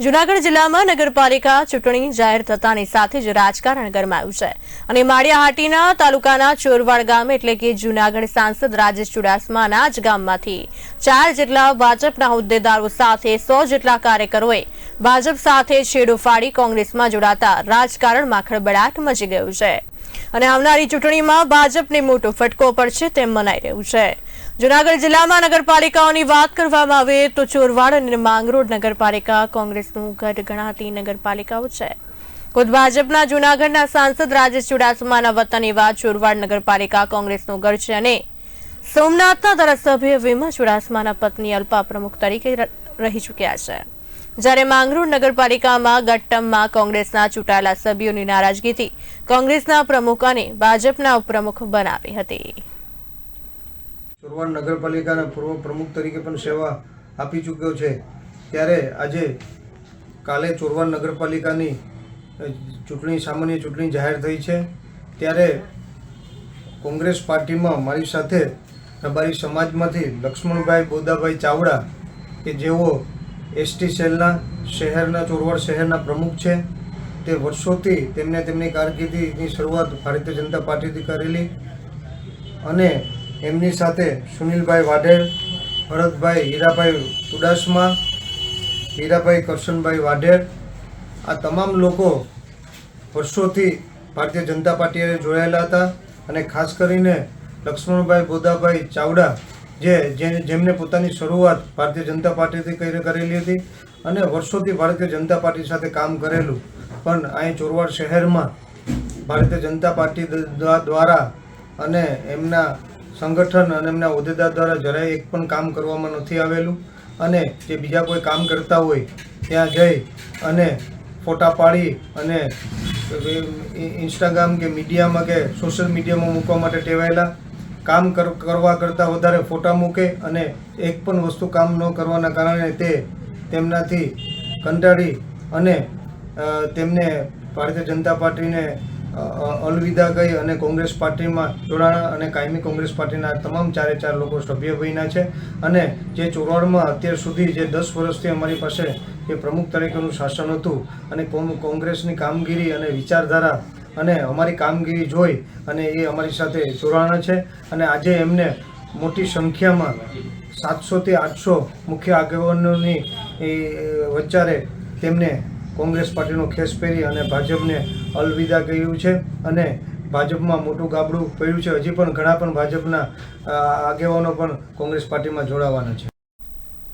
જુનાગઢ જિલ્લામાં નગરપાલિકા ચૂંટણી જાહેર થતાની સાથે જ રાજકારણ ગરમાયું છે. અને માળિયાહાટીના તાલુકાના ચોરવાડ ગામ એટલે કે જુનાગઢ સાંસદ રાજેશ ચુડાસમાના જ ગામમાંથી ચાર જેટલા ભાજપના હોદ્દેદારો સાથે સો જેટલા કાર્યકરોએ ભાજપ સાથે છેડો ફાડી કોંગ્રેસમાં જોડાતા રાજકારણમાં ખળબડાટ મચી ગયું છે. અને આવનારી ચૂંટણીમાં ભાજપને મોટો ફટકો પડશે તેમ મનાઈ રહ્યું છે. જુનાગઢ જિલ્લામાં નગરપાલિકાઓની વાત કરવામાં આવે તો ચોરવાડ અને માંગરોળ નગરપાલિકા કોંગ્રેસનું ગઢ ગણાતી નગરપાલિકાઓ છે. ખુદ ભાજપના જુનાગઢના સાંસદ રાજેશ ચુડાસમાના વતન એવા ચોરવાડ નગરપાલિકા કોંગ્રેસનું ગઢ છે અને સોમનાથના ધારાસભ્ય વિમા ચુડાસમાના પત્ની અલ્પા પ્રમુખ તરીકે રહી ચૂક્યા છે. જ્યારે માંગરોળ નગરપાલિકામાં ગટ્ટમમાં કોંગ્રેસના ચૂંટાયેલા સભ્યોની નારાજગીથી કોંગ્રેસના પ્રમુખ અને ભાજપના ઉપપ્રમુખ બનાવી હતી. ચોરવાડ નગરપાલિકાના પૂર્વ પ્રમુખ તરીકે પણ સેવા આપી ચૂક્યો છે. ત્યારે આજે કાલે ચોરવાડ નગરપાલિકાની ચૂંટણી, સામાન્ય ચૂંટણી જાહેર થઈ છે. ત્યારે કોંગ્રેસ પાર્ટીમાં મારી સાથે રબારી સમાજમાંથી લક્ષ્મણભાઈ બોદાભાઈ ચાવડા, કે જેઓ એસટી સેલના શહેરના, ચોરવાડ શહેરના પ્રમુખ છે, તે વર્ષોથી તેમને તેમની કારકિર્દીની શરૂઆત ભારતીય જનતા પાર્ટીથી કરેલી અને એમની સાથે સુનિલભાઈ વાઢેર, ભરતભાઈ હીરાભાઈ ઉડાસમા, હીરાભાઈ કરશનભાઈ વાઢેર, આ તમામ લોકો વર્ષોથી ભારતીય જનતા પાર્ટીએ જોડાયેલા હતા અને ખાસ કરીને લક્ષ્મણભાઈ બોદાભાઈ ચાવડા જે જેમને પોતાની શરૂઆત ભારતીય જનતા પાર્ટીથી કરી- કરેલી હતી અને વર્ષોથી ભારતીય જનતા પાર્ટી સાથે કામ કરેલું. પણ અહીં ચોરવાડ શહેરમાં ભારતીય જનતા પાર્ટી દ્વા- દ્વારા અને એમના સંગઠન અને એમના હોદ્દેદાર દ્વારા જરાય એક પણ કામ કરવામાં નથી આવેલું. અને જે બીજા કોઈ કામ કરતા હોય, ત્યાં જઈ અને ફોટા પાડી અને ઇન્સ્ટાગ્રામ કે મીડિયામાં કે સોશિયલ મીડિયામાં મૂકવા માટે ટેવાયેલા. કામ કર- કરવા કરતાં વધારે ફોટા મૂકે અને એક પણ વસ્તુ કામ ન કરવાના કારણે તે તેમનાથી કંટાળી અને તેમને ભારતીય જનતા પાર્ટીને અલવિદા કહી અને કોંગ્રેસ પાર્ટીમાં જોડાણા અને કાયમી કોંગ્રેસ પાર્ટીના તમામ ચારે ચાર લોકો સભ્ય બન્યા છે. અને જે ચોરાણમાં અત્યાર સુધી જે દસ વર્ષથી અમારી પાસે જે પ્રમુખ તરીકેનું શાસન હતું અને કોંગ્રેસની કામગીરી અને વિચારધારા અને અમારી કામગીરી જોઈ અને એ અમારી સાથે જોડાણા છે. અને આજે એમને મોટી સંખ્યામાં સાતસોથી આઠસો મુખ્ય આગેવાનોની વચ્ચારે તેમને કોંગ્રેસ પાર્ટીનો ખેસ પહેરી અને ભાજપને અલવિદા કહ્યું છે અને ભાજપમાં મોટું ગાબડું પડ્યું છે. હજી પણ ઘણા પણ ભાજપના આગેવાનો પણ કોંગ્રેસ પાર્ટીમાં જોડાવાના છે.